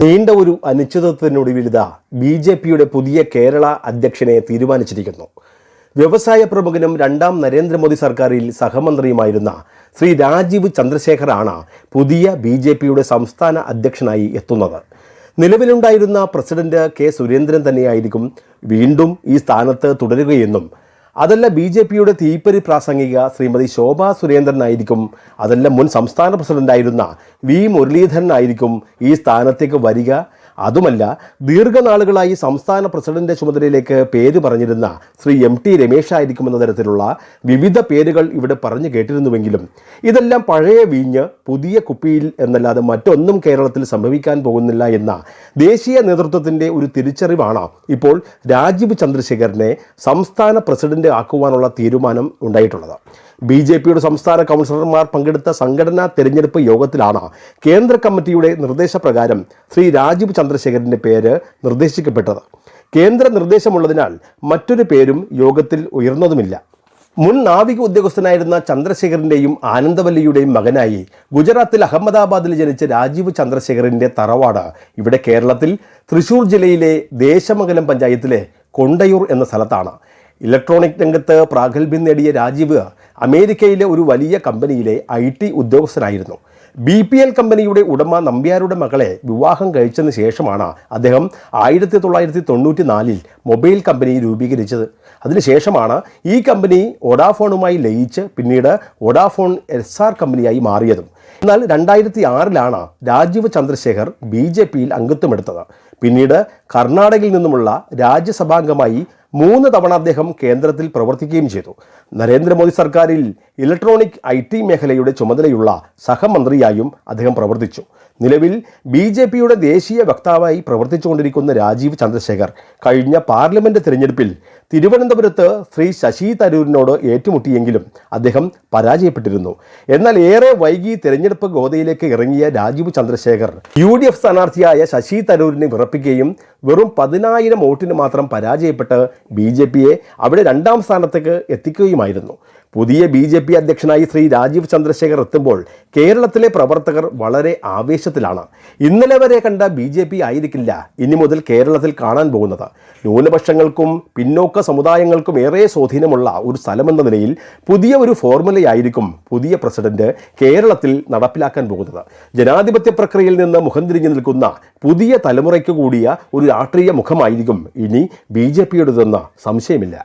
നീണ്ട ഒരു അനിശ്ചിതത്വത്തിനൊടുവിലിത B J പിയുടെ പുതിയ കേരള അധ്യക്ഷനെ തീരുമാനിച്ചിരിക്കുന്നു. വ്യവസായ പ്രമുഖനും രണ്ടാം നരേന്ദ്രമോദി സർക്കാരിൽ സഹമന്ത്രിയുമായിരുന്ന ശ്രീ രാജീവ് ചന്ദ്രശേഖറാണ് പുതിയ ബി ജെ പിയുടെ സംസ്ഥാന അധ്യക്ഷനായി എത്തുന്നത്. നിലവിലുണ്ടായിരുന്ന പ്രസിഡന്റ് കെ സുരേന്ദ്രൻ തന്നെയായിരിക്കും വീണ്ടും ഈ സ്ഥാനത്ത് തുടരുകയെന്നും അതല്ല ബി ജെ പിയുടെ തീപ്പരി പ്രാസംഗിക ശ്രീമതി ശോഭാ സുരേന്ദ്രനായിരിക്കും. അതല്ല മുൻ സംസ്ഥാന പ്രസിഡന്റായിരുന്ന വി മുരളീധരനായിരിക്കും ഈ സ്ഥാനത്തേക്ക് വരിക. അതുമല്ല ദീർഘനാളുകളായി സംസ്ഥാന പ്രസിഡന്റ് ചുമതലയിലേക്ക് പേര് പറഞ്ഞിരുന്ന ശ്രീ എം ടി രമേശ് ആയിരിക്കുമെന്ന തരത്തിലുള്ള വിവിധ പേരുകൾ ഇവിടെ പറഞ്ഞു കേട്ടിരുന്നുവെങ്കിലും ഇതെല്ലാം പഴയ വീഞ്ഞ് പുതിയ കുപ്പിയിൽ എന്നല്ലാതെ മറ്റൊന്നും കേരളത്തിൽ സംഭവിക്കാൻ പോകുന്നില്ല എന്ന ദേശീയ നേതൃത്വത്തിന്റെ ഒരു തിരിച്ചറിവാണ് ഇപ്പോൾ രാജീവ് ചന്ദ്രശേഖരനെ സംസ്ഥാന പ്രസിഡന്റ് ആക്കുവാനുള്ള തീരുമാനം ഉണ്ടായിട്ടുള്ളത്. ബി ജെ പിയുടെ സംസ്ഥാന കൗൺസിലർമാർ പങ്കെടുത്ത സംഘടനാ തെരഞ്ഞെടുപ്പ് യോഗത്തിലാണ് കേന്ദ്ര കമ്മിറ്റിയുടെ നിർദ്ദേശപ്രകാരം ശ്രീ രാജീവ് ചന്ദ്രശേഖരന്റെ പേര് നിർദ്ദേശിക്കപ്പെട്ടത്. കേന്ദ്ര നിർദ്ദേശമുള്ളതിനാൽ മറ്റൊരു പേരും യോഗത്തിൽ ഉയർന്നതുമില്ല. മുൻ നാവിക ഉദ്യോഗസ്ഥനായിരുന്ന ചന്ദ്രശേഖരന്റെയും ആനന്ദവല്ലിയുടെയും മകനായി ഗുജറാത്തിൽ അഹമ്മദാബാദിൽ ജനിച്ച രാജീവ് ചന്ദ്രശേഖരന്റെ തറവാട് ഇവിടെ കേരളത്തിൽ തൃശൂർ ജില്ലയിലെ ദേശമംഗലം പഞ്ചായത്തിലെ കൊണ്ടയൂർ എന്ന സ്ഥലത്താണ്. ഇലക്ട്രോണിക് രംഗത്ത് പ്രാഗൽഭ്യം നേടിയ രാജീവ് അമേരിക്കയിലെ ഒരു വലിയ കമ്പനിയിലെ ഐ ടി ഉദ്യോഗസ്ഥനായിരുന്നു. ബി പി എൽ കമ്പനിയുടെ ഉടമ നമ്പ്യാരുടെ മകളെ വിവാഹം കഴിച്ചതിന് ശേഷമാണ് അദ്ദേഹം ആയിരത്തി തൊള്ളായിരത്തി തൊണ്ണൂറ്റി നാലിൽ മൊബൈൽ കമ്പനി രൂപീകരിച്ചത്. അതിനുശേഷമാണ് ഈ കമ്പനി ഒഡാഫോണുമായി ലയിച്ച് പിന്നീട് ഒഡാഫോൺ എസ് ആർ കമ്പനിയായി മാറിയതും. എന്നാൽ രണ്ടായിരത്തി ആറിലാണ് രാജീവ് ചന്ദ്രശേഖർ ബി ജെ പിയിൽ അംഗത്വമെടുത്തത്. പിന്നീട് കർണാടകയിൽ നിന്നുമുള്ള രാജ്യസഭാംഗമായി മൂന്ന് തവണ അദ്ദേഹം കേന്ദ്രത്തിൽ പ്രവർത്തിക്കുകയും ചെയ്തു. നരേന്ദ്രമോദി സർക്കാരിൽ ഇലക്ട്രോണിക് ഐ ടി മേഖലയുടെ ചുമതലയുള്ള സഹമന്ത്രിയായും അദ്ദേഹം പ്രവർത്തിച്ചു. നിലവിൽ ബി ജെ പിയുടെ ദേശീയ വക്താവായി പ്രവർത്തിച്ചുകൊണ്ടിരിക്കുന്ന രാജീവ് ചന്ദ്രശേഖർ കഴിഞ്ഞ പാർലമെന്റ് തിരഞ്ഞെടുപ്പിൽ തിരുവനന്തപുരത്ത് ശ്രീ ശശി തരൂരിനോട് ഏറ്റുമുട്ടിയെങ്കിലും അദ്ദേഹം പരാജയപ്പെട്ടിരുന്നു. എന്നാൽ ഏറെ വൈകി തിരഞ്ഞെടുപ്പ് ഗോതയിലേക്ക് ഇറങ്ങിയ Rajeev Chandrasekhar U D F സ്ഥാനാർത്ഥിയായ Shashi തരൂരിനെ വിറപ്പിക്കുകയും വെറും പതിനായിരം വോട്ടിന് മാത്രം പരാജയപ്പെട്ട് ബി ജെ പിയെ അവിടെ രണ്ടാം സ്ഥാനത്തേക്ക് എത്തിക്കുകയുമായിരുന്നു. പുതിയ ബി ജെ പി അധ്യക്ഷനായി ശ്രീ രാജീവ് ചന്ദ്രശേഖർ എത്തുമ്പോൾ കേരളത്തിലെ പ്രവർത്തകർ വളരെ ആവേശത്തിലാണ്. ഇന്നലെ വരെ കണ്ട ബി ജെ പി ആയിരിക്കില്ല ഇനി മുതൽ കേരളത്തിൽ കാണാൻ പോകുന്നത്. ന്യൂനപക്ഷങ്ങൾക്കും പിന്നോക്ക സമുദായങ്ങൾക്കും ഏറെ സ്വാധീനമുള്ള ഒരു സ്ഥലമെന്ന നിലയിൽ പുതിയ ഒരു ഫോർമുലയായിരിക്കും പുതിയ പ്രസിഡന്റ് കേരളത്തിൽ നടപ്പിലാക്കാൻ പോകുന്നത്. ജനാധിപത്യ പ്രക്രിയയിൽ നിന്ന് മുഖം തിരിഞ്ഞു നിൽക്കുന്ന പുതിയ തലമുറയ്ക്ക് കൂടിയ ഒരു രാഷ്ട്രീയ മുഖമായിരിക്കും ഇനി ബി ജെ പിയുടേതെന്ന സംശയമില്ല.